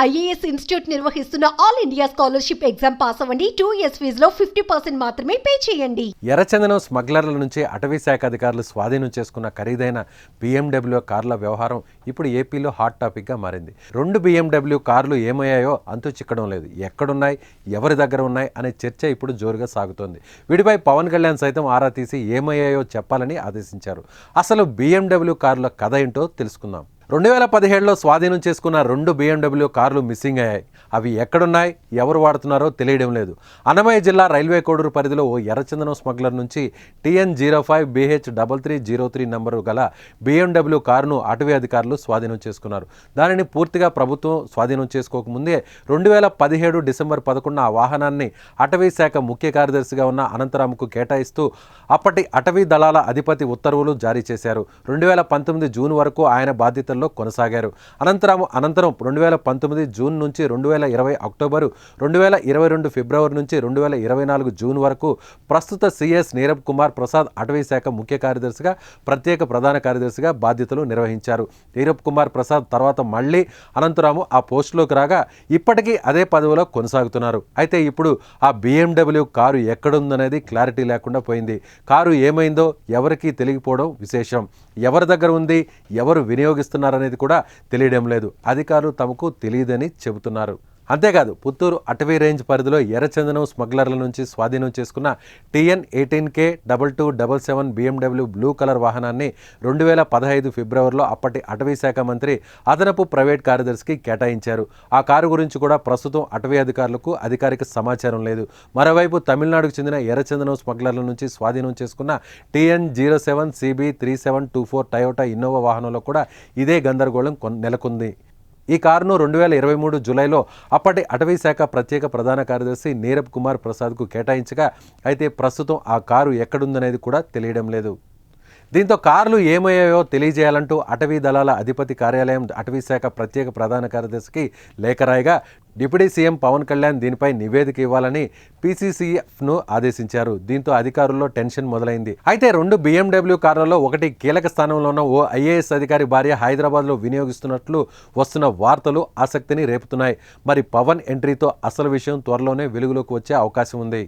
IAS institute నిర్వహిస్తున్న all India scholarship exam pass అవ్వండి. Two years ఫీజులో ఫిఫ్టీ పర్సెంట్ మాత్రమే పే చేయండి. ఎర్రచందనం స్మగ్లర్ల నుంచి అటవీ శాఖ అధికారులు స్వాధీనం చేసుకున్న ఖరీదైన బీఎండబ్ల్యూ కార్ల వ్యవహారం ఇప్పుడు ఏపీలో హాట్ టాపిక్గా మారింది. రెండు బీఎండబ్ల్యూ కార్లు ఏమయ్యాయో అంతు చిక్కడం లేదు. ఎక్కడున్నాయి? ఎవరి దగ్గర ఉన్నాయి? అనే చర్చ ఇప్పుడు జోరుగా సాగుతోంది. వీటిపై పవన్ కళ్యాణ్ సైతం ఆరా తీసి ఏమయ్యాయో చెప్పాలని ఆదేశించారు. అసలు బీఎండబ్ల్యూ కార్ల కథ ఏంటో తెలుసుకుందాం. రెండు వేల పదిహేడులో స్వాధీనం చేసుకున్న రెండు బీఎండబ్ల్యూ కార్లు మిస్సింగ్ అయ్యాయి. అవి ఎక్కడున్నాయి ఎవరు వాడుతున్నారో తెలియడం లేదు. అన్నమయ్య జిల్లా రైల్వే కోడూరు పరిధిలో ఓ ఎర్రచందనం స్మగ్లర్ నుంచి TN zero five BH double three zero three number గల బీఎండబ్ల్యూ కారును అటవీ అధికారులు స్వాధీనం చేసుకున్నారు. దానిని పూర్తిగా ప్రభుత్వం స్వాధీనం చేసుకోకముందే రెండు వేల పదిహేడు డిసెంబర్ పదకొండున ఆ వాహనాన్ని అటవీ శాఖ ముఖ్య కార్యదర్శిగా ఉన్న అనంతరాముకు కేటాయిస్తూ అప్పటి అటవీ దళాల అధిపతి ఉత్తర్వులు జారీ చేశారు. రెండు వేల పంతొమ్మిది జూన్ వరకు ఆయన బాధ్యతల్లో కొనసాగారు. అనంతరం అనంతరం రెండు వేల పంతొమ్మిది జూన్ నుంచి రెండు వేల ఇరవై అక్టోబరు రెండు వేల ఇరవై రెండు ఫిబ్రవరి నుంచి రెండు వేల ఇరవై నాలుగు జూన్ వరకు ప్రస్తుత సిఎస్ నీరబ్ కుమార్ ప్రసాద్ అటవీ శాఖ ముఖ్య కార్యదర్శిగా ప్రత్యేక ప్రధాన కార్యదర్శిగా బాధ్యతలు నిర్వహించారు. నీరబ్ కుమార్ ప్రసాద్ తర్వాత మళ్ళీ అనంతరాము ఆ పోస్టులోకి రాగా ఇప్పటికీ అదే పదవిలో కొనసాగుతున్నారు. అయితే ఇప్పుడు ఆ బిఎండబ్ల్యూ కారు ఎక్కడుందనేది క్లారిటీ లేకుండా పోయింది. కారు ఏమైందో ఎవరికీ తెలియకపోవడం విశేషం. ఎవరి దగ్గర ఉంది? ఎవరు చేస్తున్నారనేది కూడా తెలియడం లేదు. అధికారులు తమకు తెలియదని చెబుతున్నారు. అంతేకాదు పుత్తూరు అటవీ రేంజ్ పరిధిలో ఎర్రచందనం స్మగ్లర్ల నుంచి స్వాధీనం చేసుకున్న TN eighteen K double two double seven BMW blue colour వాహనాన్ని రెండు వేల పదహైదు ఫిబ్రవరిలో అప్పటి అటవీ శాఖ మంత్రి అదనపు ప్రైవేట్ కార్యదర్శికి కేటాయించారు. ఆ కారు గురించి కూడా ప్రస్తుతం అటవీ అధికారులకు అధికారిక సమాచారం లేదు. మరోవైపు తమిళనాడుకు చెందిన ఎర్రచందనం స్మగ్లర్ల నుంచి స్వాధీనం చేసుకున్న TN zero seven CB three seven two four Toyota Innova వాహనంలో కూడా ఇదే గందరగోళం కొన్- నెలకొంది. ఈ కారును రెండు వేల ఇరవై మూడు జూలైలో అప్పటి అటవీ శాఖ ప్రత్యేక ప్రధాన కార్యదర్శి నీరబ్ కుమార్ ప్రసాద్కు కేటాయించగా అయితే ప్రస్తుతం ఆ కారు ఎక్కడుందనేది కూడా తెలియడం లేదు. దీంతో కార్లు ఏమయ్యాయో తెలియజేయాలంటూ అటవీ దళాల అధిపతి కార్యాలయం అటవీ శాఖ ప్రత్యేక ప్రధాన కార్యదర్శికి లేఖ రాయగా డిప్యూటీ సీఎం పవన్ కళ్యాణ్ దీనిపై నివేదిక ఇవ్వాలని పీసీసీఎఫ్ను ఆదేశించారు. దీంతో అధికారుల్లో టెన్షన్ మొదలైంది. అయితే రెండు బీఎండబ్ల్యూ కార్లలో ఒకటి కీలక స్థానంలో ఉన్న ఓ ఐఏఎస్ అధికారి భార్య హైదరాబాద్లో వినియోగిస్తున్నట్లు వస్తున్న వార్తలు ఆసక్తిని రేపుతున్నాయి. మరి పవన్ ఎంట్రీతో అసలు విషయం త్వరలోనే వెలుగులోకి వచ్చే అవకాశం ఉంది.